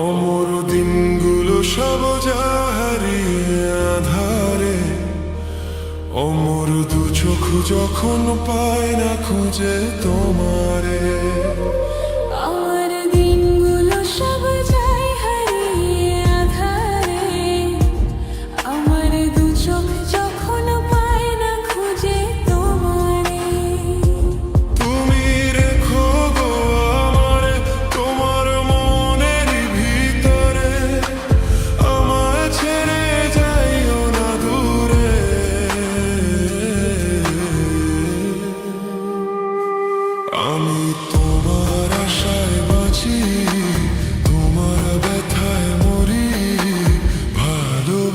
অমর দিনগুলো সব হারিয়ে আধারে। অমর দু চোখ যখন পায় না খুঁজে তোমারে।